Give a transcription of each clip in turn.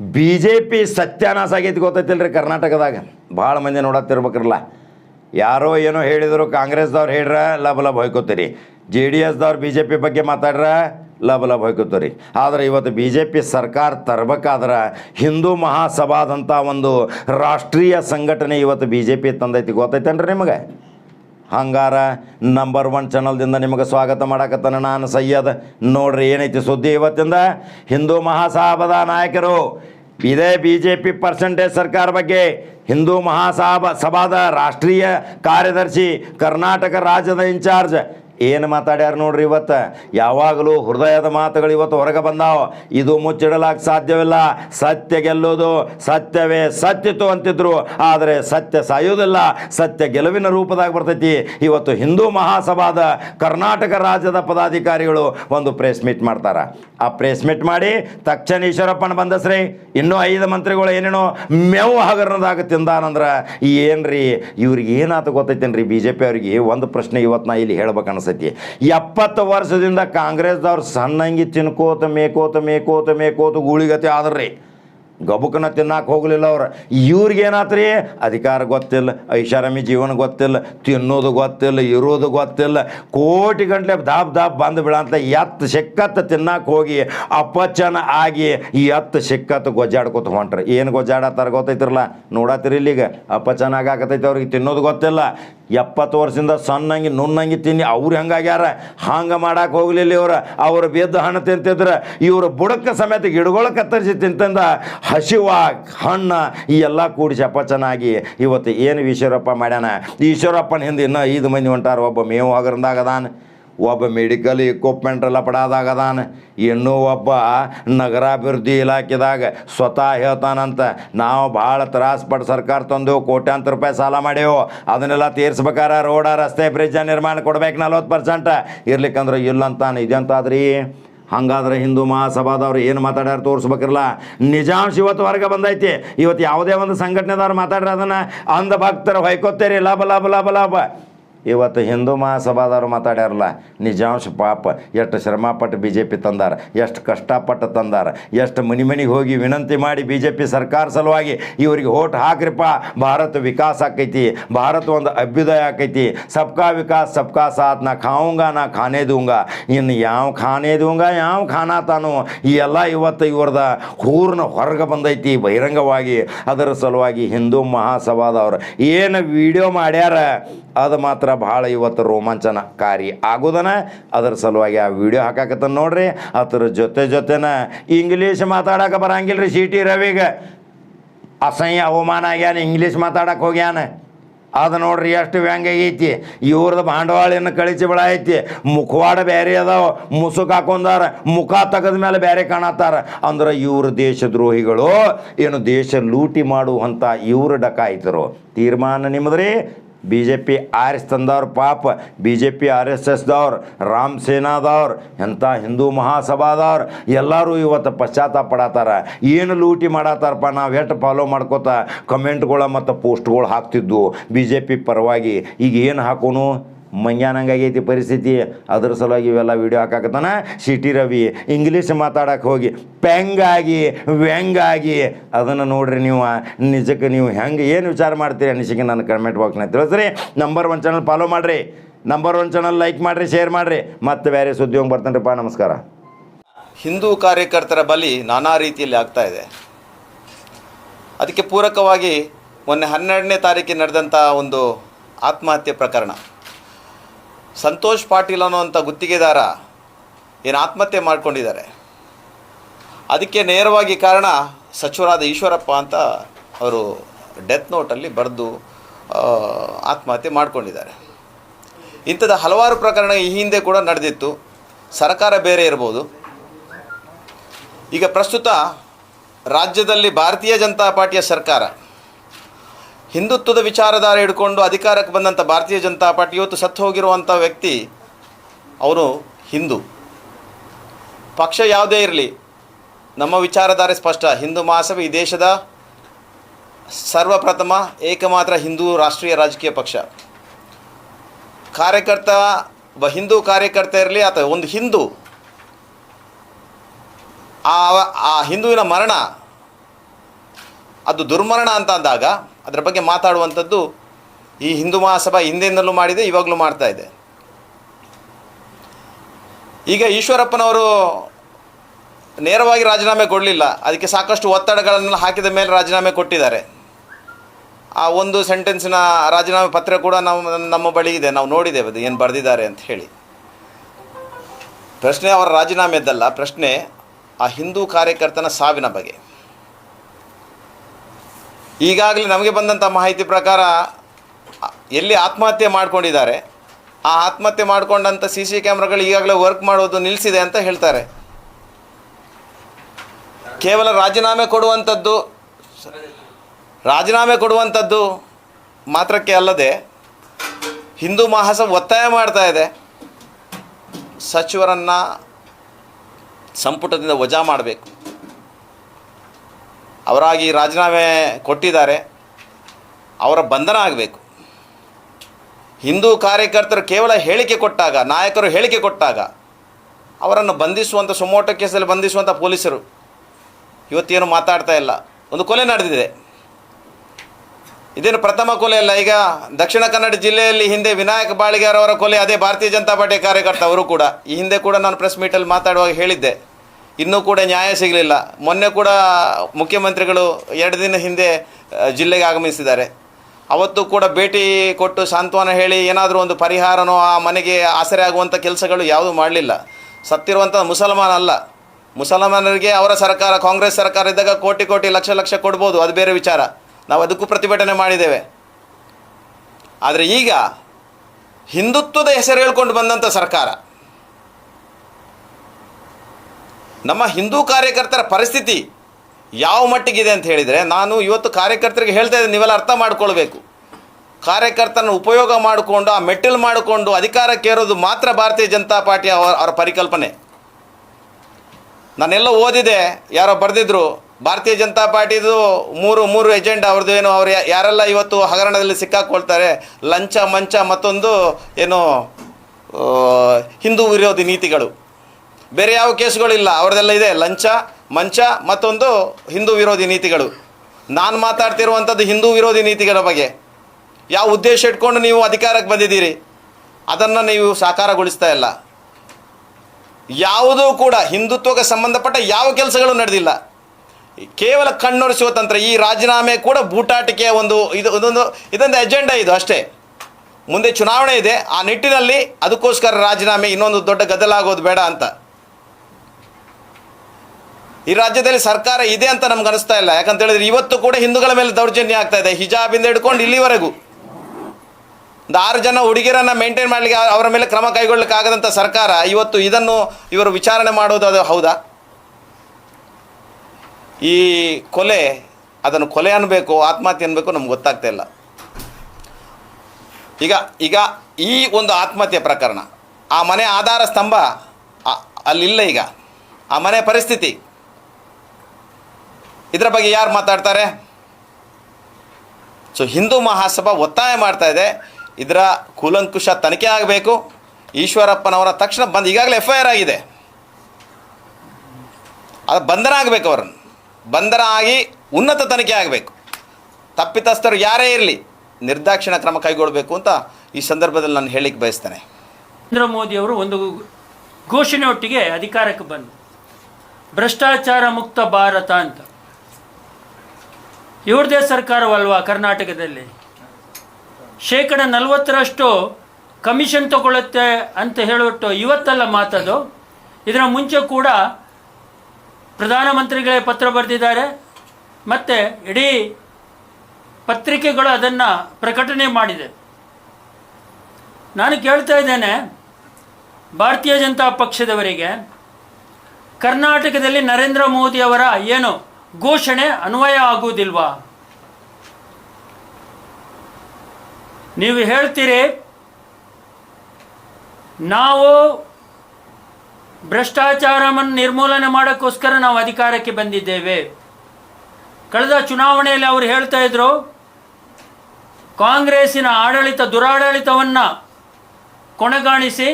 B J P ಸತ್ಯಾನಾಶ ಆಗೈತಿ ಗೊತ್ತೈತಿಲ್ರಿ ಕರ್ನಾಟಕದಾಗ. ಭಾಳ ಮಂದಿ ನೋಡತ್ತಿರ್ಬೇಕ್ರಲ್ಲ. ಯಾರೋ ಏನೋ ಹೇಳಿದರು ಕಾಂಗ್ರೆಸ್ದವ್ರು ಹೇಳ್ರ, ಲಬ್ ಲಬ್ ಹೊಯ್ಕೋತೀರಿ. ಜೆ ಡಿ ಎಸ್ದವ್ರು ಬಿ ಜೆ ಪಿ ಬಗ್ಗೆ ಮಾತಾಡ್ರ, ಲಬ ಲಬ್ ಹೊಯ್ಕೋತೀರಿ. ಆದರೆ ಇವತ್ತು ಬಿ ಜೆ ಪಿ ಸರ್ಕಾರ ತರ್ಬೇಕಾದ್ರೆ ಹಿಂದೂ ಮಹಾಸಭಾದಂಥ ಒಂದು ರಾಷ್ಟ್ರೀಯ ಸಂಘಟನೆ ಇವತ್ತು ಬಿ ಜೆ ಪಿ ತಂದೈತಿ ಗೊತ್ತೈತೇನ್ರಿ ನಿಮಗೆ? ಹಂಗಾರ ನಂಬರ್ ಒನ್ ಚಾನಲ್ದಿಂದ ನಿಮಗೆ ಸ್ವಾಗತ ಮಾಡಕತ್ತಾನ ನಾನು ಸಯ್ಯದ್ ನೋಡ್ರಿ ಏನೈತಿ ಸುದ್ದಿ ಇವತ್ತಿಂದ? ಹಿಂದೂ ಮಹಾಸಭಾದ ನಾಯಕರು, ಇದೇ ಬಿ ಜೆ ಪಿ ಪರ್ಸೆಂಟೇಜ್ ಸರ್ಕಾರ ಬಗ್ಗೆ ಹಿಂದೂ ಮಹಾಸಭಾ ಸಭಾದ ರಾಷ್ಟ್ರೀಯ ಕಾರ್ಯದರ್ಶಿ ಕರ್ನಾಟಕ ರಾಜ್ಯದ ಇನ್ಚಾರ್ಜ್ ಏನು ಮಾತಾಡ್ಯಾರ ನೋಡ್ರಿ ಇವತ್ತು? ಯಾವಾಗಲೂ ಹೃದಯದ ಮಾತುಗಳು ಇವತ್ತು ಹೊರಗೆ ಬಂದಾವ. ಇದು ಮುಚ್ಚಿಡಲಾಕ ಸಾಧ್ಯವಿಲ್ಲ. ಸತ್ಯ ಗೆಲ್ಲೋದು ಸತ್ಯವೇ ಸತ್ಯತು ಅಂತಿದ್ರು. ಆದರೆ ಸತ್ಯ ಸಾಯೋದಿಲ್ಲ. ಸತ್ಯ ಗೆಲುವಿನ ರೂಪದಾಗ ಬರ್ತೈತಿ. ಇವತ್ತು ಹಿಂದೂ ಮಹಾಸಭಾದ ಕರ್ನಾಟಕ ರಾಜ್ಯದ ಪದಾಧಿಕಾರಿಗಳು ಒಂದು ಪ್ರೆಸ್ ಮೀಟ್ ಮಾಡ್ತಾರೆ. ಆ ಪ್ರೆಸ್ ಮೀಟ್ ಮಾಡಿ ತಕ್ಷಣ ಈಶ್ವರಪ್ಪನ ಬಂದಸ್ರಿ. ಇನ್ನೂ ಐದು ಮಂತ್ರಿಗಳು ಏನೇನೋ ಮೇವು ಹಗರಣದಾಗ ತಿಂದಾನಂದ್ರೆ ಏನ್ರಿ? ಇವ್ರಿಗೆ ಏನಾತ ಗೊತ್ತೈತೇನ್ರಿ? ಬಿ ಜೆ ಪಿ ಅವ್ರಿಗೆ ಒಂದು ಪ್ರಶ್ನೆ ಇವತ್ತು ನಾ ಇಲ್ಲಿ ಹೇಳ್ಬೇಕು ಅನ್ಸೈತಿ ಎಪ್ಪತ್ತು ವರ್ಷದಿಂದ ಕಾಂಗ್ರೆಸ್ದವ್ರು ಸಣ್ಣಂಗಿ ತಿನ್ಕೋತ ಮೇಕೋತ ಮೇಕೋತ ಮೇಕೋತ ಗೂಳಿಗತಿ ಆದ್ರಿ. ಗಬುಕನ ತಿನ್ನಕ್ಕೆ ಹೋಗಲಿಲ್ಲ ಅವ್ರು. ಇವ್ರಿಗೆ ಏನಾತ್ರಿ? ಅಧಿಕಾರ ಗೊತ್ತಿಲ್ಲ, ಐಷಾರಾಮಿ ಜೀವನ ಗೊತ್ತಿಲ್ಲ, ತಿನ್ನೋದು ಗೊತ್ತಿಲ್ಲ, ಇರೋದು ಗೊತ್ತಿಲ್ಲ. ಕೋಟಿ ಗಂಟ್ಲೆ ದಾಬ್ ದಾಬ್ ಬಂದು ಬಿಡಂತ ಎತ್ತು ಸಿಕ್ಕತ್ತು ತಿನ್ನಕ್ಕೆ ಹೋಗಿ ಅಪಚನ ಆಗಿ ಎತ್ತು ಸಿಕ್ಕತ್ತು ಗೊಜ್ಜಾಡ್ಕೊತ ಹೊಂಟ್ರಿ. ಏನು ಗೊಜ್ಜಾಡತ್ತಾರ ಗೊತ್ತೈತಿರಲ್ಲ? ನೋಡತ್ತಿರಿ ಇಲ್ಲಿಗ. ಅಪಚನ ಆಗಾಕತೈತಿ ಅವ್ರಿಗೆ ತಿನ್ನೋದು ಗೊತ್ತಿಲ್ಲ. ಎಪ್ಪತ್ತು ವರ್ಷದಿಂದ ಸಣ್ಣಂಗಿ, ನುಣ್ಣಂಗಿ ತಿನ್ನಿ, ಅವ್ರು ಹೆಂಗಾಗ್ಯಾರ? ಹಂಗೆ ಮಾಡಕ್ಕೆ ಹೋಗ್ಲಿಲ್ಲ ಇವ್ರು. ಅವ್ರು ಬೇದ್ದು ಹಣ್ಣು ತಿಂತಿದ್ರೆ. ಇವರು ಬುಡಕ್ಕ ಸಮೇತ ಗಿಡಗಳ ಕತ್ತರಿಸಿ ತಿಂತಂದ. ಹಸಿವ, ಹಣ್ಣು, ಈ ಎಲ್ಲ ಕೂಡಿಸಿ ಚೆನ್ನಾಗಿ ಇವತ್ತು ಏನು ಈಶ್ವರಪ್ಪ ಮಾಡ್ಯಾನ? ಈಶ್ವರಪ್ಪನ ಹಿಂದೆ ಇನ್ನೂ ಐದು ಮಂದಿ ಹೊಂಟಾರ. ಒಬ್ಬ ಮೇವು ಹಗರಂದಾಗದಾನೆ ಒಬ್ಬ ಮೆಡಿಕಲ್ ಇಕ್ವಿಪ್ಮೆಂಟ್ ಎಲ್ಲ ಪಡಾದಾಗ ಅದಾನ ಇನ್ನೂ ಒಬ್ಬ ನಗರಾಭಿವೃದ್ಧಿ ಇಲಾಖೆದಾಗ ಸ್ವತಃ ಹೇಳ್ತಾನಂತ, ನಾವು ಭಾಳ ತ್ರಾಸ ಪಟ್ಟು ಸರ್ಕಾರ ತಂದೆವು ಕೋಟ್ಯಾಂತರ ರೂಪಾಯಿ ಸಾಲ ಮಾಡೇವು ಅದನ್ನೆಲ್ಲ ತೀರ್ಸ್ಬೇಕಾರ ರೋಡ, ರಸ್ತೆ ಬ್ರಿಡ್ಜ ನಿರ್ಮಾಣ ಕೊಡ್ಬೇಕು ನಲ್ವತ್ತು ಪರ್ಸೆಂಟ್ ಇರ್ಲಿಕ್ಕಂದ್ರೆ ಇಲ್ಲ ಅಂತಾನೆ ಇದೆಂತಾದ್ರಿ? ಹಂಗಾದ್ರೆ ಹಿಂದೂ ಮಹಾಸಭಾದವ್ರು ಏನು ಮಾತಾಡ್ಯಾರ ತೋರಿಸ್ಬೇಕಿರಲ್ಲ ನಿಜಾಂಶ ಇವತ್ತು ಹೊರಗೆ ಬಂದೈತಿ. ಇವತ್ತು ಯಾವುದೇ ಒಂದು ಸಂಘಟನೆದವ್ರು ಮಾತಾಡ್ರೆ ಅದನ್ನು ಅಂಧ ಭಕ್ತರು ಹೊಯ್ಕೊತ್ತೇರಿ ಲಾಭ ಲಾಭ ಲಾಭ ಲಾಭ ಇವತ್ತು ಹಿಂದೂ ಮಹಾಸಭಾದವರು ಮಾತಾಡ್ಯಾರಲ್ಲ, ನಿಜಾಂಶ ಪಾಪ, ಎಷ್ಟು ಶ್ರಮಪಟ್ಟು ಬಿ ಜೆ ಪಿ ತಂದಾರ, ಎಷ್ಟು ಕಷ್ಟಪಟ್ಟು ತಂದಾರ, ಎಷ್ಟು ಮನೆ ಮನೆಗೆ ಹೋಗಿ ವಿನಂತಿ ಮಾಡಿ ಬಿ ಜೆ ಪಿ ಸರ್ಕಾರ ಸಲುವಾಗಿ ಇವರಿಗೆ ಓಟ್ ಹಾಕ್ರಿಪ್ಪ, ಭಾರತ ವಿಕಾಸ ಆಕೈತಿ, ಭಾರತ ಒಂದು ಅಭ್ಯುದಯ ಆಕೈತಿ, ಸಬ್ಕಾ ವಿಕಾಸ್, ಸಬ್ಕಾ ಸಾತ್ ನಾ ಖಾವುಂಗ, ನಾ ಖಾನೇ ದೂಂಗ ಇನ್ನು ಯಾವ ಖಾನೇ ದೂಂಗ ಯಾವ ಖಾನಾ ತಾನು ಈ ಎಲ್ಲ ಇವತ್ತು ಇವ್ರದ ಹೂರ್ನ ಹೊರಗೆ ಬಂದೈತಿ, ಬಹಿರಂಗವಾಗಿ, ಅದರ ಸಲುವಾಗಿ ಹಿಂದೂ ಮಹಾಸಭಾದವ್ರು, ಏನು ವಿಡಿಯೋ ಮಾಡ್ಯಾರ ಅದು ಮಾತ್ರ ಭಾಳ ಇವತ್ತು ರೋಮಾಂಚನಕಾರಿ ಆಗೋದನ. ಅದರ ಸಲುವಾಗಿ ಆ ವಿಡಿಯೋ ಹಾಕಾಕತ್ತ ನೋಡ್ರಿ. ಅದ್ರ ಜೊತೆ ಜೊತೆನ ಇಂಗ್ಲೀಷ್ ಮಾತಾಡಕ್ಕೆ ಬರಂಗಿಲ್ಲ ರೀ ಸಿ ಟಿ ರವಿಗೆ. ಅಸಹ್ಯ ಅವಮಾನ ಆಗ್ಯಾನ ಇಂಗ್ಲೀಷ್ ಮಾತಾಡಕ್ಕೆ ಹೋಗ್ಯಾನ. ಅದು ನೋಡ್ರಿ ಎಷ್ಟು ವ್ಯಂಗ್ಯ ಆಗೈತಿ. ಇವ್ರದ್ದು ಬಾಂಡವಾಳಿಯನ್ನು ಕಳಿಸಿ ಬಿಡ ಐತಿ. ಮುಖವಾಡ ಬೇರೆ ಅದಾವ, ಮುಸುಕ್ ಹಾಕೊಂಡಾರ, ಮುಖ ತೆಗೆದ ಮೇಲೆ ಬೇರೆ ಕಾಣತ್ತಾರ. ಅಂದ್ರೆ ಇವ್ರ ದೇಶದ್ರೋಹಿಗಳು, ಏನು ದೇಶ ಲೂಟಿ ಮಾಡುವಂಥ ಇವ್ರ ಡಕಾಯಿತರು. ತೀರ್ಮಾನ ನಿಮ್ಮದ್ರಿ ಬಿ ಜೆ ಪಿ ಆರಿಸ್ ತಂದವ್ರು ಪಾಪ B J P R S ಎಸ್ದವ್ರು, Ram ಸೇನಾದವ್ರು, ಎಂಥ ಹಿಂದೂ ಮಹಾಸಭಾದವ್ರು, ಎಲ್ಲರೂ ಇವತ್ತು ಪಶ್ಚಾತ್ತಾಪ ಪಡಾತಾರ ಏನು ಲೂಟಿ ಮಾಡತ್ತಾರಪ್ಪ ನಾವು ಎಷ್ಟು ಫಾಲೋ ಮಾಡ್ಕೋತ ಕಮೆಂಟ್ಗಳ ಮತ್ತು ಪೋಸ್ಟ್ಗಳು ಹಾಕ್ತಿದ್ದು ಬಿ ಜೆ ಪಿ ಪರವಾಗಿ ಈಗ ಏನು ಹಾಕೋನು? ಮಂಗ್ಯಾನಂಗಾಗೈತಿ ಪರಿಸ್ಥಿತಿ, ಅದ್ರ ಸಲುವಾಗಿ ಇವೆಲ್ಲ ವಿಡಿಯೋ ಹಾಕಾಕತ್ತಾನ. ಸಿಟಿ ರವಿ ಇಂಗ್ಲೀಷ್ ಮಾತಾಡಕ್ಕೆ ಹೋಗಿ, ಪೆಂಗಾಗಿ, ವ್ಯಂಗಾಗಿ, ಅದನ್ನು ನೋಡ್ರಿ ನೀವು, ನಿಜಕ್ಕೆ ನೀವು ಹೆಂಗೆ ಏನು ವಿಚಾರ ಮಾಡ್ತೀರಿ ಅನಿಸಿಕೆ ನನ್ನ ಕಮೆಂಟ್ ಬಾಕ್ಸ್ನ ತಿಳಿಸ್ರಿ. ನಂಬರ್ ಒನ್ ಚಾನಲ್ ಫಾಲೋ ಮಾಡಿರಿ. ನಂಬರ್ ಒನ್ ಚಾನಲ್ ಲೈಕ್ ಮಾಡಿರಿ ಶೇರ್ ಮಾಡಿರಿ. ಮತ್ತೆ ಬೇರೆ ಸುದ್ದಿ ಹೋಗಿ ಬರ್ತಾನೆ ನಮಸ್ಕಾರ. ಹಿಂದೂ ಕಾರ್ಯಕರ್ತರ ಬಲಿ ನಾನಾ ರೀತಿಯಲ್ಲಿ ಆಗ್ತಾ ಇದೆ. ಅದಕ್ಕೆ ಪೂರಕವಾಗಿ ಮೊನ್ನೆ ಹನ್ನೆರಡನೇ ತಾರೀಕಿಗೆ ನಡೆದಂಥ ಒಂದು ಆತ್ಮಹತ್ಯೆ ಪ್ರಕರಣ. ಸಂತೋಷ್ ಪಾಟೀಲ್ ಅನ್ನುವಂಥ ಗುತ್ತಿಗೆದಾರ ಏನು ಆತ್ಮಹತ್ಯೆ ಮಾಡ್ಕೊಂಡಿದ್ದಾರೆ. ಅದಕ್ಕೆ ನೇರವಾಗಿ ಕಾರಣ ಸಚಿವರಾದ ಈಶ್ವರಪ್ಪ ಅಂತ ಅವರು ಡೆತ್ ನೋಟಲ್ಲಿ ಬರೆದು ಆತ್ಮಹತ್ಯೆ ಮಾಡ್ಕೊಂಡಿದ್ದಾರೆ. ಇಂಥದ ಹಲವಾರು ಪ್ರಕರಣ ಈ ಹಿಂದೆ ಕೂಡ ನಡೆದಿತ್ತು. ಸರ್ಕಾರ ಬೇರೆ ಇರ್ಬೋದು. ಈಗ ಪ್ರಸ್ತುತ ರಾಜ್ಯದಲ್ಲಿ ಭಾರತೀಯ ಜನತಾ ಪಾರ್ಟಿಯ ಸರ್ಕಾರ ಹಿಂದುತ್ವದ ವಿಚಾರಧಾರೆ ಹಿಡ್ಕೊಂಡು ಅಧಿಕಾರಕ್ಕೆ ಬಂದಂಥ ಭಾರತೀಯ ಜನತಾ ಪಾರ್ಟಿ ಇವತ್ತು ಸತ್ತು ಹೋಗಿರುವಂಥ ವ್ಯಕ್ತಿ ಅವನು ಹಿಂದೂ. ಪಕ್ಷ ಯಾವುದೇ ಇರಲಿ, ನಮ್ಮ ವಿಚಾರಧಾರೆ ಸ್ಪಷ್ಟ. ಹಿಂದೂ ಮಹಾಸಭೆ ಈ ದೇಶದ ಸರ್ವಪ್ರಥಮ, ಏಕಮಾತ್ರ ಹಿಂದೂ ರಾಷ್ಟ್ರೀಯ ರಾಜಕೀಯ ಪಕ್ಷ. ಕಾರ್ಯಕರ್ತ, ಒಬ್ಬ ಹಿಂದೂ ಕಾರ್ಯಕರ್ತ ಇರಲಿ, ಅಥವಾ ಒಂದು ಹಿಂದೂ, ಆ ಆ ಹಿಂದುವಿನ ಮರಣ ಅದು ದುರ್ಮರಣ ಅಂತ ಅಂದಾಗ ಅದರ ಬಗ್ಗೆ ಮಾತಾಡುವಂಥದ್ದು ಈ ಹಿಂದೂ ಮಹಾಸಭಾ ಹಿಂದಿನಿಂದಲೂ ಮಾಡಿದೆ, ಇವಾಗಲೂ ಮಾಡ್ತಾ ಇದೆ. ಈಗ ಈಶ್ವರಪ್ಪನವರು ನೇರವಾಗಿ ರಾಜೀನಾಮೆ ಕೊಡಲಿಲ್ಲ. ಅದಕ್ಕೆ ಸಾಕಷ್ಟು ಒತ್ತಡಗಳನ್ನು ಹಾಕಿದ ಮೇಲೆ ರಾಜೀನಾಮೆ ಕೊಟ್ಟಿದ್ದಾರೆ. ಆ ಒಂದು ಸೆಂಟೆನ್ಸಿನ ರಾಜೀನಾಮೆ ಪತ್ರ ಕೂಡ ನಾವು ನಮ್ಮ ಬಳಿ ಇದೆ. ನಾವು ನೋಡಿದ್ದೇವೆ ಅದು ಏನು ಬರೆದಿದ್ದಾರೆ ಅಂತ ಹೇಳಿ. ಪ್ರಶ್ನೆ ಅವರ ರಾಜೀನಾಮೆದ್ದಲ್ಲ ಪ್ರಶ್ನೆ ಆ ಹಿಂದೂ ಕಾರ್ಯಕರ್ತನ ಸಾವಿನ ಬಗ್ಗೆ. ಈಗಾಗಲೇ ನಮಗೆ ಬಂದಂಥ ಮಾಹಿತಿ ಪ್ರಕಾರ, ಎಲ್ಲಿ ಆತ್ಮಹತ್ಯೆ ಮಾಡ್ಕೊಂಡಿದ್ದಾರೆ, ಆ ಆತ್ಮಹತ್ಯೆ ಮಾಡಿಕೊಂಡಂಥ ಸಿ ಸಿ ಕ್ಯಾಮ್ರಾಗಳು ಈಗಾಗಲೇ ವರ್ಕ್ ಮಾಡೋದು ನಿಲ್ಲಿಸಿದೆ ಅಂತ ಹೇಳ್ತಾರೆ. ಕೇವಲ ರಾಜೀನಾಮೆ ಕೊಡುವಂಥದ್ದು ರಾಜೀನಾಮೆ ಕೊಡುವಂಥದ್ದು ಮಾತ್ರಕ್ಕೆ ಅಲ್ಲದೆ, ಹಿಂದೂ ಮಹಾಸ ಒತ್ತಾಯ ಮಾಡ್ತಾ ಇದೆ. ಸಚಿವರನ್ನು ಸಂಪುಟದಿಂದ ವಜಾ ಮಾಡಬೇಕು. ಅವರಾಗಿ ರಾಜೀನಾಮೆ ಕೊಟ್ಟಿದ್ದಾರೆ, ಅವರ ಬಂಧನ ಆಗಬೇಕು. ಹಿಂದೂ ಕಾರ್ಯಕರ್ತರು ಕೇವಲ ಹೇಳಿಕೆ ಕೊಟ್ಟಾಗ, ನಾಯಕರು ಹೇಳಿಕೆ ಕೊಟ್ಟಾಗ, ಅವರನ್ನು ಬಂಧಿಸುವಂಥ ಸುಮೋಟೋ ಕೇಸಲ್ಲಿ ಬಂಧಿಸುವಂಥ ಪೊಲೀಸರು ಇವತ್ತೇನು ಮಾತಾಡ್ತಾ ಇಲ್ಲ. ಒಂದು ಕೊಲೆ ನಡೆದಿದೆ. ಇದೇನು ಪ್ರಥಮ ಕೊಲೆ ಅಲ್ಲ, ಈಗ ದಕ್ಷಿಣ ಕನ್ನಡ ಜಿಲ್ಲೆಯಲ್ಲಿ ಹಿಂದೆ ವಿನಾಯಕ ಬಾಳಿಗಾರ್ ಅವರ ಕೊಲೆ, ಅದೇ ಭಾರತೀಯ ಜನತಾ ಪಾರ್ಟಿ ಕಾರ್ಯಕರ್ತ ಅವರು ಕೂಡ. ಈ ಹಿಂದೆ ಕೂಡ ನಾನು ಪ್ರೆಸ್ ಮೀಟಲ್ಲಿ ಮಾತಾಡುವಾಗ ಹೇಳಿದ್ದೆ. ಇನ್ನೂ ಕೂಡ ನ್ಯಾಯ ಸಿಗಲಿಲ್ಲ. ಮೊನ್ನೆ ಕೂಡ ಮುಖ್ಯಮಂತ್ರಿಗಳು ಎರಡು ದಿನ ಹಿಂದೆ ಜಿಲ್ಲೆಗೆ ಆಗಮಿಸಿದ್ದಾರೆ. ಅವತ್ತು ಕೂಡ ಭೇಟಿ ಕೊಟ್ಟು ಸಾಂತ್ವನ ಹೇಳಿ ಏನಾದರೂ ಒಂದು ಪರಿಹಾರನೋ ಆ ಮನೆಗೆ ಆಸರೆ ಆಗುವಂಥ ಕೆಲಸಗಳು ಯಾವುದೂ ಮಾಡಲಿಲ್ಲ. ಸತ್ತಿರುವಂಥ ಮುಸಲ್ಮಾನ ಅಲ್ಲ. ಮುಸಲ್ಮಾನರಿಗೆ ಅವರ ಸರ್ಕಾರ, ಕಾಂಗ್ರೆಸ್ ಸರ್ಕಾರ ಇದ್ದಾಗ ಕೋಟಿ ಕೋಟಿ ಲಕ್ಷ ಲಕ್ಷ ಕೊಡ್ಬೋದು, ಅದು ಬೇರೆ ವಿಚಾರ. ನಾವು ಅದಕ್ಕೂ ಪ್ರತಿಭಟನೆ ಮಾಡಿದ್ದೇವೆ. ಆದರೆ ಈಗ ಹಿಂದುತ್ವದ ಹೆಸರು ಹೇಳ್ಕೊಂಡು ಬಂದಂಥ ಸರ್ಕಾರ ನಮ್ಮ ಹಿಂದೂ ಕಾರ್ಯಕರ್ತರ ಪರಿಸ್ಥಿತಿ ಯಾವ ಮಟ್ಟಿಗಿದೆ ಅಂತ ಹೇಳಿದರೆ, ನಾನು ಇವತ್ತು ಕಾರ್ಯಕರ್ತರಿಗೆ ಹೇಳ್ತಾ ಇದ್ದೀನಿ, ನೀವೆಲ್ಲ ಅರ್ಥ ಮಾಡ್ಕೊಳ್ಬೇಕು. ಕಾರ್ಯಕರ್ತನ ಉಪಯೋಗ ಮಾಡಿಕೊಂಡು, ಆ ಮೆಟ್ಟಿಲು ಮಾಡಿಕೊಂಡು ಅಧಿಕಾರಕ್ಕೇರೋದು ಮಾತ್ರ ಭಾರತೀಯ ಜನತಾ ಪಾರ್ಟಿ ಅವರ ಅವರ ಪರಿಕಲ್ಪನೆ. ನಾನೆಲ್ಲ ಓದಿದೆ, ಯಾರೋ ಬರೆದಿದ್ರು, ಭಾರತೀಯ ಜನತಾ ಪಾರ್ಟಿದು ಮೂರು ಮೂರು ಎಜೆಂಡಾ, ಅವ್ರದ್ದು ಏನು, ಅವ್ರು ಯಾರೆಲ್ಲ ಇವತ್ತು ಹಗರಣದಲ್ಲಿ ಸಿಕ್ಕಾಕೊಳ್ತಾರೆ, ಲಂಚ, ಮಂಚ ಮತ್ತೊಂದು, ಏನು ಹಿಂದೂ ವಿರೋಧಿ ನೀತಿಗಳು. ಬೇರೆ ಯಾವ ಕೇಸುಗಳಿಲ್ಲ. ಅವ್ರದ್ದೆಲ್ಲ ಇದೆ. ಲಂಚ, ಮಂಚ ಮತ್ತೊಂದು ಹಿಂದೂ ವಿರೋಧಿ ನೀತಿಗಳು. ನಾನು ಮಾತಾಡ್ತಿರುವಂಥದ್ದು ಹಿಂದೂ ವಿರೋಧಿ ನೀತಿಗಳ ಬಗ್ಗೆ. ಯಾವ ಉದ್ದೇಶ ಇಟ್ಕೊಂಡು ನೀವು ಅಧಿಕಾರಕ್ಕೆ ಬಂದಿದ್ದೀರಿ? ಅದನ್ನು ನೀವು ಸಾಕಾರಗೊಳಿಸ್ತಾ ಇಲ್ಲ. ಯಾವುದೂ ಕೂಡ ಹಿಂದುತ್ವಕ್ಕೆ ಸಂಬಂಧಪಟ್ಟ ಯಾವ ಕೆಲಸಗಳು ನಡೆದಿಲ್ಲ. ಕೇವಲ ಕಣ್ಣೊರೆಸುವ ತಂತ್ರ. ಈ ರಾಜೀನಾಮೆ ಕೂಡ ಬೂಟಾಟಿಕೆಯ ಒಂದು, ಇದು, ಇದೊಂದು ಇದೊಂದು ಅಜೆಂಡಾ ಇದು ಅಷ್ಟೇ. ಮುಂದೆ ಚುನಾವಣೆ ಇದೆ. ಆ ನಿಟ್ಟಿನಲ್ಲಿ ಅದಕ್ಕೋಸ್ಕರ ರಾಜೀನಾಮೆ ಇನ್ನೊಂದು ದೊಡ್ಡ ಗದ್ದಲ ಆಗೋದು ಬೇಡ ಅಂತ. ಈ ರಾಜ್ಯದಲ್ಲಿ ಸರ್ಕಾರ ಇದೆ ಅಂತ ನಮ್ಗೆ ಅನಿಸ್ತಾ ಇಲ್ಲ. ಯಾಕಂತ ಹೇಳಿದ್ರೆ ಇವತ್ತು ಕೂಡ ಹಿಂದೂಗಳ ಮೇಲೆ ದೌರ್ಜನ್ಯ ಆಗ್ತಾ ಇದೆ. ಹಿಜಾಬಿಂದ ಹಿಡ್ಕೊಂಡು ಇಲ್ಲಿವರೆಗೂ ಒಂದು ಆರು ಜನ ಹುಡುಗಿರನ್ನು ಮೇಂಟೈನ್ ಮಾಡಲಿಕ್ಕೆ ಅವರ ಮೇಲೆ ಕ್ರಮ ಕೈಗೊಳ್ಳಲಿಕ್ಕಾಗದಂಥ ಸರ್ಕಾರ ಇವತ್ತು ಇದನ್ನು ಇವರು ವಿಚಾರಣೆ ಮಾಡೋದು ಅದು ಹೌದಾ? ಈ ಕೊಲೆ, ಅದನ್ನು ಕೊಲೆ ಅನ್ನಬೇಕು ಆತ್ಮಹತ್ಯೆ ಅನ್ನಬೇಕು ನಮ್ಗೆ ಗೊತ್ತಾಗ್ತಾ ಇಲ್ಲ. ಈಗ ಈಗ ಈ ಒಂದು ಆತ್ಮಹತ್ಯೆ ಪ್ರಕರಣ, ಆ ಮನೆ ಆಧಾರ ಸ್ತಂಭ ಅಲ್ಲಿಲ್ಲ ಈಗ. ಆ ಮನೆ ಪರಿಸ್ಥಿತಿ ಇದರ ಬಗ್ಗೆ ಯಾರು ಮಾತಾಡ್ತಾರೆ? ಸೊ ಹಿಂದೂ ಮಹಾಸಭಾ ಒತ್ತಾಯ ಮಾಡ್ತಾ ಇದೆ. ಇದರ ಕೂಲಂಕುಷ ತನಿಖೆ ಆಗಬೇಕು. ಈಶ್ವರಪ್ಪನವರ ತಕ್ಷಣ ಬಂದು ಈಗಾಗಲೇ ಎಫ್ ಐ ಆರ್ ಆಗಿದೆ. ಅದು ಬಂಧನ ಆಗಬೇಕು ಅವರನ್ನು. ಬಂಧನ ಆಗಿ ಉನ್ನತ ತನಿಖೆ ಆಗಬೇಕು. ತಪ್ಪಿತಸ್ಥರು ಯಾರೇ ಇರಲಿ ನಿರ್ದಾಕ್ಷಿಣ ಕ್ರಮ ಕೈಗೊಳ್ಳಬೇಕು ಅಂತ ಈ ಸಂದರ್ಭದಲ್ಲಿ ನಾನು ಹೇಳಿಕ್ಕೆ ಬಯಸ್ತೇನೆ. ನರೇಂದ್ರ ಮೋದಿಯವರು ಒಂದು ಘೋಷಣೆ ಒಟ್ಟಿಗೆ ಅಧಿಕಾರಕ್ಕೆ ಬಂದು ಭ್ರಷ್ಟಾಚಾರ ಮುಕ್ತ ಭಾರತ ಅಂತ. ಇವ್ರದೇ ಸರ್ಕಾರವಲ್ವಾ ಕರ್ನಾಟಕದಲ್ಲಿ? ಶೇಕಡ ನಲವತ್ತರಷ್ಟು ಕಮಿಷನ್ ತಗೊಳ್ಳುತ್ತೆ ಅಂತ ಹೇಳಿಬಿಟ್ಟು ಇವತ್ತಲ್ಲ ಮಾತದು. ಇದರ ಮುಂಚೆ ಕೂಡ ಪ್ರಧಾನಮಂತ್ರಿಗಳೇ ಪತ್ರ ಬರೆದಿದ್ದಾರೆ. ಮತ್ತು ಇಡೀ ಪತ್ರಿಕೆಗಳು ಅದನ್ನು ಪ್ರಕಟಣೆ ಮಾಡಿದೆ. ನಾನು ಕೇಳ್ತಾ ಇದ್ದೇನೆ, ಭಾರತೀಯ ಜನತಾ ಪಕ್ಷದವರಿಗೆ, ಕರ್ನಾಟಕದಲ್ಲಿ ನರೇಂದ್ರ ಮೋದಿ ಅವರ ಏನು ಘೋಷಣೆ ಅನ್ವಯ ಆಗುವುದಿಲ್ವಾ? ನೀವು ಹೇಳ್ತೀರಿ, ನಾವು ಭ್ರಷ್ಟಾಚಾರವನ್ನು ನಿರ್ಮೂಲನೆ ಮಾಡೋಕ್ಕೋಸ್ಕರ ನಾವು ಅಧಿಕಾರಕ್ಕೆ ಬಂದಿದ್ದೇವೆ. ಕಳೆದ ಚುನಾವಣೆಯಲ್ಲಿ ಅವರು ಹೇಳ್ತಾ ಇದ್ರು, ಕಾಂಗ್ರೆಸ್ಸಿನ ಆಡಳಿತ ದುರಾಡಳಿತವನ್ನು ಕೊನೆಗಾಣಿಸಿ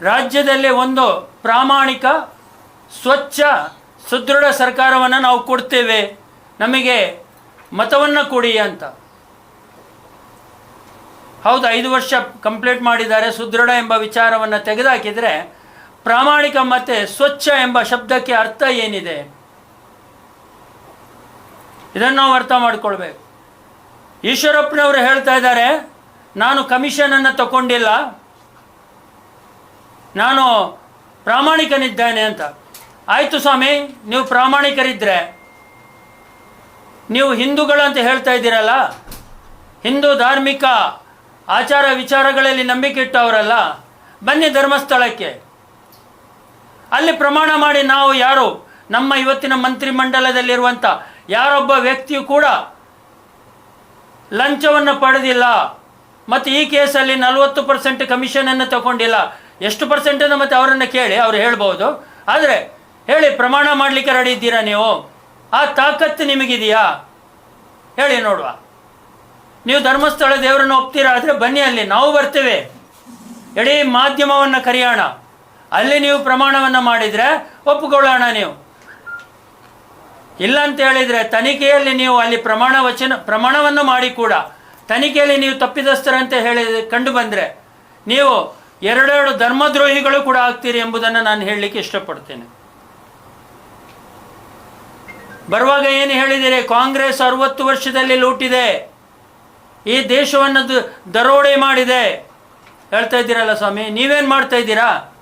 ರಾಜ್ಯದಲ್ಲಿ ಒಂದು ಪ್ರಾಮಾಣಿಕ, ಸ್ವಚ್ಛ ಸುದೃಢ ಸರ್ಕಾರವನ್ನು ನಾವು ಕೊಡ್ತೇವೆ. ನಮಗೆ ಮತವನ್ನು ಕೊಡಿ ಅಂತ. ಹೌದು, ಐದು ವರ್ಷ ಕಂಪ್ಲೀಟ್ ಮಾಡಿದ್ದಾರೆ, ಸುದೃಢ ಎಂಬ ವಿಚಾರವನ್ನು ತೆಗೆದುಹಾಕಿದರೆ ಪ್ರಾಮಾಣಿಕ ಮತ್ತು ಸ್ವಚ್ಛ ಎಂಬ ಶಬ್ದಕ್ಕೆ ಅರ್ಥ ಏನಿದೆ? ಇದನ್ನು ನಾವು ಅರ್ಥ ಮಾಡಿಕೊಳ್ಬೇಕು. ಈಶ್ವರಪ್ಪನವರು ಹೇಳ್ತಾ ಇದ್ದಾರೆ, ನಾನು ಕಮಿಷನನ್ನು ತಗೊಂಡಿಲ್ಲ, ನಾನು ಪ್ರಾಮಾಣಿಕನಿದ್ದೇನೆ ಅಂತ. ಆಯಿತು ಸ್ವಾಮಿ, ನೀವು ಪ್ರಾಮಾಣಿಕರಿದ್ದರೆ ನೀವು ಹಿಂದೂಗಳು ಅಂತ ಹೇಳ್ತಾ ಇದ್ದೀರಲ್ಲ, ಹಿಂದೂ ಧಾರ್ಮಿಕ ಆಚಾರ ವಿಚಾರಗಳಲ್ಲಿ ನಂಬಿಕೆ ಇಟ್ಟವರಲ್ಲ, ಬನ್ನಿ ಧರ್ಮಸ್ಥಳಕ್ಕೆ. ಅಲ್ಲಿ ಪ್ರಮಾಣ ಮಾಡಿ ನಾವು ಯಾರು? ನಮ್ಮ ಇವತ್ತಿನ ಮಂತ್ರಿಮಂಡಲದಲ್ಲಿರುವಂಥ ಯಾರೊಬ್ಬ ವ್ಯಕ್ತಿಯು ಕೂಡ ಲಂಚವನ್ನು ಪಡೆದಿಲ್ಲ, ಮತ್ತು ಈ ಕೇಸಲ್ಲಿ ನಲವತ್ತು ಪರ್ಸೆಂಟ್ ಕಮಿಷನನ್ನು ತಗೊಂಡಿಲ್ಲ. ಎಷ್ಟು ಪರ್ಸೆಂಟನ್ನು ಮತ್ತೆ ಅವರನ್ನು ಕೇಳಿ, ಅವರು ಹೇಳ್ಬೋದು. ಆದರೆ ಹೇಳಿ, ಪ್ರಮಾಣ ಮಾಡಲಿಕ್ಕೆ ರೆಡಿ ಇದ್ದೀರಾ ನೀವು? ಆ ತಾಕತ್ತು ನಿಮಗಿದೆಯಾ? ಹೇಳಿ ನೋಡುವ. ನೀವು ಧರ್ಮಸ್ಥಳ ದೇವರನ್ನು ಒಪ್ತೀರಾ? ಆದರೆ ಬನ್ನಿ ಅಲ್ಲಿ, ನಾವು ಬರ್ತೇವೆ. ಇಡೀ ಮಾಧ್ಯಮವನ್ನು ಕರೆಯೋಣ. ಅಲ್ಲಿ ನೀವು ಪ್ರಮಾಣವನ್ನು ಮಾಡಿದರೆ ಒಪ್ಪಿಕೊಳ್ಳೋಣ ನೀವು. ಇಲ್ಲ ಅಂತ ಹೇಳಿದರೆ ತನಿಖೆಯಲ್ಲಿ ನೀವು ಅಲ್ಲಿ ಪ್ರಮಾಣ ವಚನ, ಪ್ರಮಾಣವನ್ನು ಮಾಡಿ ಕೂಡ. ತನಿಖೆಯಲ್ಲಿ ನೀವು ತಪ್ಪಿತಸ್ಥರಂತೆ ಹೇಳಿ, ಕಂಡು ಬಂದರೆ. ನೀವು ಎರಡೆರಡು ಧರ್ಮದ್ರೋಹಿಗಳು ಕೂಡ ಆಗ್ತೀರಿ ಎಂಬುದನ್ನು ನಾನು ಹೇಳಲಿಕ್ಕೆ ಇಷ್ಟಪಡ್ತೇನೆ. ಬರುವಾಗ ಏನು ಹೇಳಿದರೆ, ಕಾಂಗ್ರೆಸ್ ಅರವತ್ತು ವರ್ಷದಲ್ಲಿ ಲೂಟಿದೆ. ಈ ದೇಶವನ್ನು ದರೋಡೆ ಮಾಡಿದೆ. ಹೇಳ್ತಾ ಇದ್ದೀರಲ್ಲ ಸ್ವಾಮಿ, ನೀವೇನು ಮಾಡ್ತಾ ಇದ್ದೀರಾ?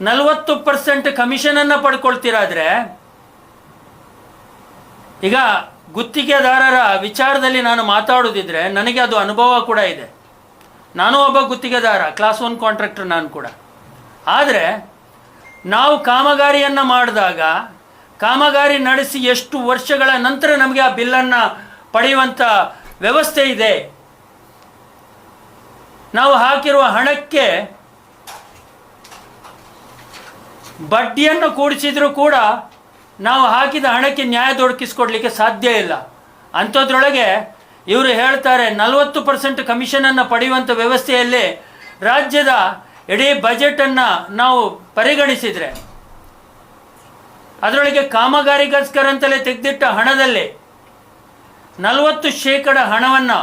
ನಲವತ್ತು ಪರ್ಸೆಂಟ್ ಕಮಿಷನನ್ನು ಪಡ್ಕೊಳ್ತೀರಾದರೆ, ಈಗ ಗುತ್ತಿಗೆದಾರರ ವಿಚಾರದಲ್ಲಿ ನಾನು ಮಾತಾಡೋದಿದ್ರೆ ನನಗೆ ಅದು ಅನುಭವ ಕೂಡ ಇದೆ. ನಾನು ಒಬ್ಬ ಗುತ್ತಿಗೆದಾರ ಕ್ಲಾಸ್ ಒನ್ ಕಾಂಟ್ರಾಕ್ಟರ್ ನಾನು ಕೂಡ. ಆದರೆ, ನಾವು ಕಾಮಗಾರಿಯನ್ನು ಮಾಡಿದಾಗ ಕಾಮಗಾರಿ ನಡೆಸಿ ಎಷ್ಟು ವರ್ಷಗಳ ನಂತರ ನಮಗೆ ಆ ಬಿಲ್ಲನ್ನು ಪಡೆಯುವಂಥ ವ್ಯವಸ್ಥೆ ಇದೆ. ನಾವು ಹಾಕಿರುವ ಹಣಕ್ಕೆ ಬಡ್ಡಿಯನ್ನು ಕೂಡಿಸಿದರೂ ಕೂಡ ನಾವು ಹಾಕಿದ ಹಣಕ್ಕೆ ನ್ಯಾಯ ದೊರಕಿಸ್ಕೊಡ್ಲಿಕ್ಕೆ ಸಾಧ್ಯ ಇಲ್ಲ. ಅಂಥದ್ರೊಳಗೆ ಇವರು ಹೇಳ್ತಾರೆ, ನಲವತ್ತು ಪರ್ಸೆಂಟ್ ಕಮಿಷನನ್ನು ಪಡೆಯುವಂಥ ವ್ಯವಸ್ಥೆಯಲ್ಲಿ ರಾಜ್ಯದ ಇಡೀ ಬಜೆಟನ್ನು ನಾವು ಪರಿಗಣಿಸಿದರೆ ಅದರೊಳಗೆ ಕಾಮಗಾರಿಗೋಸ್ಕರ ಅಂತಲೇ ತೆಗೆದಿಟ್ಟ ಹಣದಲ್ಲಿ ನಲವತ್ತು ಶೇಕಡ ಹಣವನ್ನು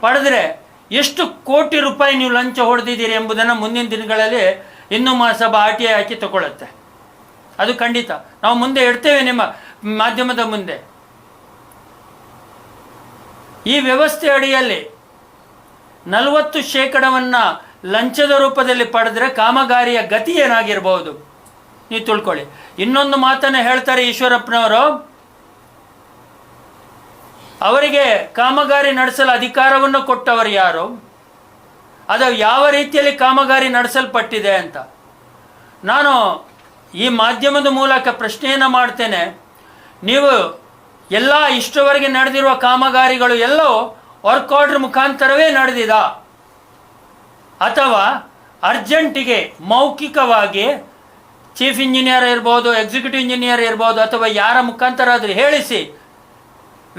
ಪಡೆದರೆ ಎಷ್ಟು ಕೋಟಿ ರೂಪಾಯಿ ನೀವು ಲಂಚ ಹೊಡೆದಿದ್ದೀರಿ ಎಂಬುದನ್ನು ಮುಂದಿನ ದಿನಗಳಲ್ಲಿ ಇನ್ನೂ ಮಹಾಸಭಾ ಆಟಿ ಹಾಕಿ ತಗೊಳ್ಳುತ್ತೆ ಅದು ಖಂಡಿತ. ನಾವು ಮುಂದೆ ಇಡ್ತೇವೆ ನಿಮ್ಮ ಮಾಧ್ಯಮದ ಮುಂದೆ. ಈ ವ್ಯವಸ್ಥೆ ಅಡಿಯಲ್ಲಿ ನಲವತ್ತು ಶೇಕಡವನ್ನು ಲಂಚದ ರೂಪದಲ್ಲಿ ಪಡೆದ್ರೆ ಕಾಮಗಾರಿಯ ಗತಿ ಏನಾಗಿರ್ಬೋದು ನೀವು ತಿಳ್ಕೊಳ್ಳಿ. ಇನ್ನೊಂದು ಮಾತನ್ನು ಹೇಳ್ತಾರೆ ಈಶ್ವರಪ್ಪನವರು. ಅವರಿಗೆ ಕಾಮಗಾರಿ ನಡೆಸಲು ಅಧಿಕಾರವನ್ನು ಕೊಟ್ಟವರು ಯಾರು? ಅದು ಯಾವ ರೀತಿಯಲ್ಲಿ ಕಾಮಗಾರಿ ನಡೆಸಲ್ಪಟ್ಟಿದೆ ಅಂತ. ನಾನು ಈ ಮಾಧ್ಯಮದ ಮೂಲಕ ಪ್ರಶ್ನೆಯನ್ನು ಮಾಡ್ತೇನೆ. ನೀವು ಎಲ್ಲ ಇಷ್ಟವರೆಗೆ ನಡೆದಿರುವ ಕಾಮಗಾರಿಗಳು ಎಲ್ಲೋ ವರ್ಕ್ ಆರ್ಡರ್ ಮುಖಾಂತರವೇ ನಡೆದಿದ? ಅಥವಾ ಅರ್ಜೆಂಟಿಗೆ ಮೌಖಿಕವಾಗಿ ಚೀಫ್ ಇಂಜಿನಿಯರ್ ಇರ್ಬೋದು, ಎಕ್ಸಿಕ್ಯೂಟಿವ್ ಇಂಜಿನಿಯರ್ ಇರ್ಬೋದು, ಅಥವಾ ಯಾರ ಮುಖಾಂತರ ಆದರೂ ಹೇಳಿಸಿ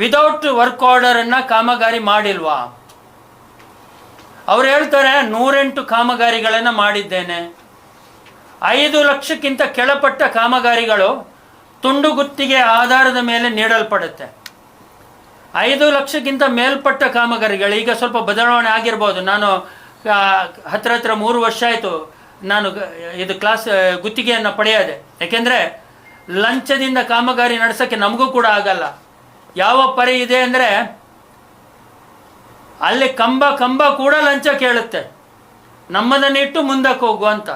ವಿದೌಟ್ ವರ್ಕ್ ಆರ್ಡರನ್ನು ಕಾಮಗಾರಿ ಮಾಡಿಲ್ವಾ? ಅವ್ರು ಹೇಳ್ತಾರೆ, ನೂರೆಂಟು ಕಾಮಗಾರಿಗಳನ್ನು ಮಾಡಿದ್ದೇನೆ. ಐದು ಲಕ್ಷಕ್ಕಿಂತ ಕೆಳಪಟ್ಟ ಕಾಮಗಾರಿಗಳು ತುಂಡು ಗುತ್ತಿಗೆ ಆಧಾರದ ಮೇಲೆ ನೀಡಲ್ಪಡುತ್ತೆ. ಐದು ಲಕ್ಷಕ್ಕಿಂತ ಮೇಲ್ಪಟ್ಟ ಕಾಮಗಾರಿಗಳು, ಈಗ ಸ್ವಲ್ಪ ಬದಲಾವಣೆ ಆಗಿರ್ಬೋದು. ನಾನು ಹತ್ರ ಹತ್ರ ಮೂರು ವರ್ಷ ಆಯಿತು. ನಾನು, ಇದು ಕ್ಲಾಸ್ ಗುತ್ತಿಗೆಯನ್ನು ಪಡೆಯದೆ. ಯಾಕೆಂದರೆ, ಲಂಚದಿಂದ ಕಾಮಗಾರಿ ನಡೆಸೋಕ್ಕೆ ನಮಗೂ ಕೂಡ ಆಗಲ್ಲ. ಯಾವ ಪರಿ ಇದೆ ಅಂದರೆ, ಅಲ್ಲಿ ಕಂಬ ಕಂಬ ಕೂಡ ಲಂಚ ಕೇಳುತ್ತೆ. ನಮ್ಮದನ್ನಿಟ್ಟು ಮುಂದಕ್ಕೆ ಹೋಗು ಅಂತ.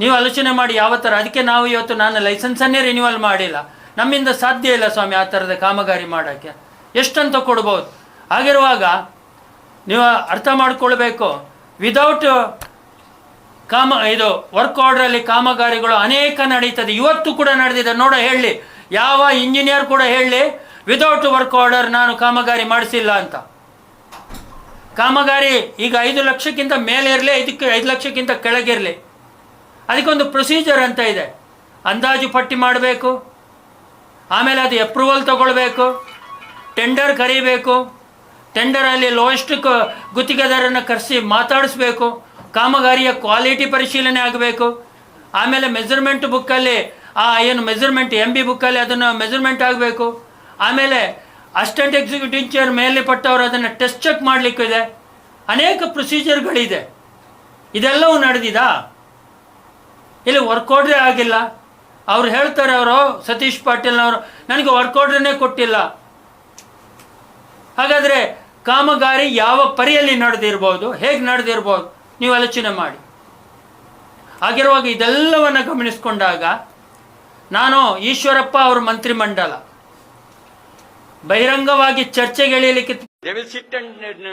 ನೀವು ಆಲೋಚನೆ ಮಾಡಿ ಯಾವ ಥರ ಅದಕ್ಕೆ ನಾವು ಇವತ್ತು ನಾನು ಲೈಸೆನ್ಸನ್ನೇ ರಿನ್ಯೂವಲ್ ಮಾಡಿಲ್ಲ. ನಮ್ಮಿಂದ ಸಾಧ್ಯ ಇಲ್ಲ ಸ್ವಾಮಿ ಆ ಥರದ ಕಾಮಗಾರಿ ಮಾಡೋಕ್ಕೆ. ಎಷ್ಟಂತ ಕೊಡ್ಬೋದು. ಆಗಿರುವಾಗ ನೀವು ಅರ್ಥ ಮಾಡಿಕೊಳ್ಬೇಕು. ವಿದೌಟ್ ಕಾಮ, ಇದು ವರ್ಕ್ ಆರ್ಡ್ರಲ್ಲಿ ಕಾಮಗಾರಿಗಳು ಅನೇಕ ನಡೀತದೆ. ಇವತ್ತು ಕೂಡ ನಡೆದಿದೆ. ನೋಡ, ಹೇಳಿ. ಯಾವ ಇಂಜಿನಿಯರ್ ಕೂಡ ಹೇಳಿ ವಿದೌಟ್ ವರ್ಕ್ ಆರ್ಡರ್ ನಾನು ಕಾಮಗಾರಿ ಮಾಡಿಸಿಲ್ಲ ಅಂತ. ಕಾಮಗಾರಿ ಈಗ ಐದು ಲಕ್ಷಕ್ಕಿಂತ ಮೇಲೆ ಇರಲಿ ಇದಕ್ಕೆ ಐದು ಲಕ್ಷಕ್ಕಿಂತ ಕೆಳಗಿರಲಿ ಅದಕ್ಕೊಂದು ಪ್ರೊಸೀಜರ್ ಅಂತ ಇದೆ. ಅಂದಾಜು ಪಟ್ಟಿ ಮಾಡಬೇಕು. ಆಮೇಲೆ ಅದು ಅಪ್ರೂವಲ್ ತಗೊಳ್ಬೇಕು. ಟೆಂಡರ್ ಕರಿಬೇಕು. ಟೆಂಡರಲ್ಲಿ ಲೋಯೆಸ್ಟ್ ಗುತ್ತಿಗೆದಾರನ್ನು ಕರೆಸಿ ಮಾತಾಡಿಸ್ಬೇಕು. ಕಾಮಗಾರಿಯ ಕ್ವಾಲಿಟಿ ಪರಿಶೀಲನೆ ಆಗಬೇಕು. ಆಮೇಲೆ ಮೆಜರ್ಮೆಂಟ್ ಬುಕ್ಕಲ್ಲಿ ಆ ಏನು ಮೆಜರ್ಮೆಂಟ್ ಎಂ ಬಿ ಬುಕ್ಕಲ್ಲಿ ಅದನ್ನು ಮೆಜರ್ಮೆಂಟ್ ಆಗಬೇಕು. ಆಮೇಲೆ ಅಸ್ಟೆಂಟ್ ಎಕ್ಸಿಕ್ಯೂಟಿವ್ ಇಂಚಾರ್ಜ್ ಮೇಲೆ ಪಟ್ಟವರು ಅದನ್ನು ಟೆಸ್ಟ್ ಚೆಕ್ ಮಾಡಲಿಕ್ಕಿದೆ ಅನೇಕ ಪ್ರೊಸೀಜರ್ಗಳಿದೆ ಇದೆಲ್ಲವೂ ನಡೆದಿದಾ? ಇಲ್ಲಿ ವರ್ಕ್ ಆಗಿಲ್ಲ. ಅವ್ರು ಹೇಳ್ತಾರೆ ಅವರು, ಸತೀಶ್ ಪಾಟೀಲ್ನವರು ನನಗೆ ವರ್ಕ್ ಕೊಟ್ಟಿಲ್ಲ. ಹಾಗಾದರೆ ಕಾಮಗಾರಿ ಯಾವ ಪರಿಯಲ್ಲಿ ನಡೆದಿರ್ಬೋದು, ಹೇಗೆ ನಡೆದಿರ್ಬೋದು? ನೀವು ಆಲೋಚನೆ ಮಾಡಿ. ಆಗಿರುವಾಗ ಇದೆಲ್ಲವನ್ನು ಗಮನಿಸಿಕೊಂಡಾಗ ನಾನು ಈಶ್ವರಪ್ಪ ಅವ್ರ ಮಂತ್ರಿಮಂಡಲ. ಬಹಿರಂಗವಾಗಿ ಚರ್ಚೆಗೆ ಎಳೆಯಲಿಕ್ಕೆ and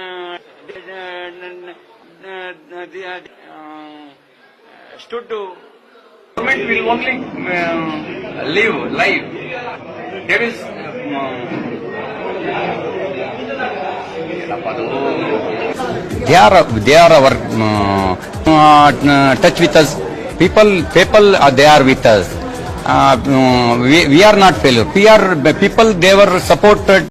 uh, They are they are our uh, uh, touch with us people people are they are with us uh, we, we are not failure we are people they were supported